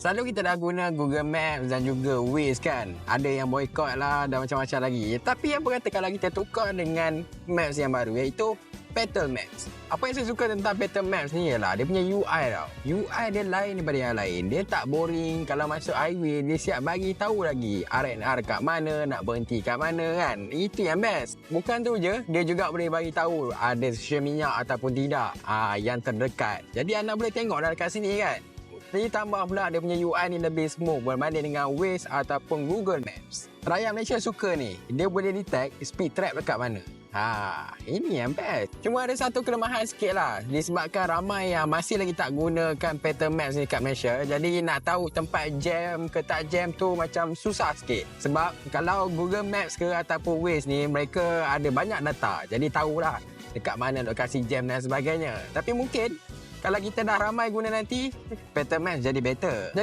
Selalu kita dah guna Google Maps dan juga Waze kan. Ada yang boycott lah dan macam-macam lagi. Tapi yang berkata kalau kita tukar dengan Maps yang baru iaitu Petal Maps. Apa yang saya suka tentang Petal Maps ni ialah dia punya UI tau. UI dia lain daripada yang lain. Dia tak boring. Kalau masuk highway, dia siap bagi tahu lagi R&R kat mana, nak berhenti kat mana kan. Itu yang best. Bukan tu je, dia juga boleh bagi tahu ada stesen minyak ataupun tidak ah, yang terdekat. Jadi anda boleh tengok dah dekat sini kan. Jadi tambah pula dia punya UI ni lebih smooth berbanding dengan Waze ataupun Google Maps. Rakyat Malaysia suka ni. Dia boleh detect speed trap dekat mana. Ha, ini yang best. Cuma ada satu kelemahan sikit lah. Disebabkan ramai yang masih lagi tak gunakan pattern maps ni kat Malaysia. Jadi nak tahu tempat jam ke tak jam tu macam susah sikit. Sebab kalau Google Maps ke ataupun Waze ni, mereka ada banyak data. Jadi tahulah dekat mana lokasi jam dan sebagainya. Tapi mungkin kalau kita dah ramai guna nanti, pattern maps jadi better. Jadi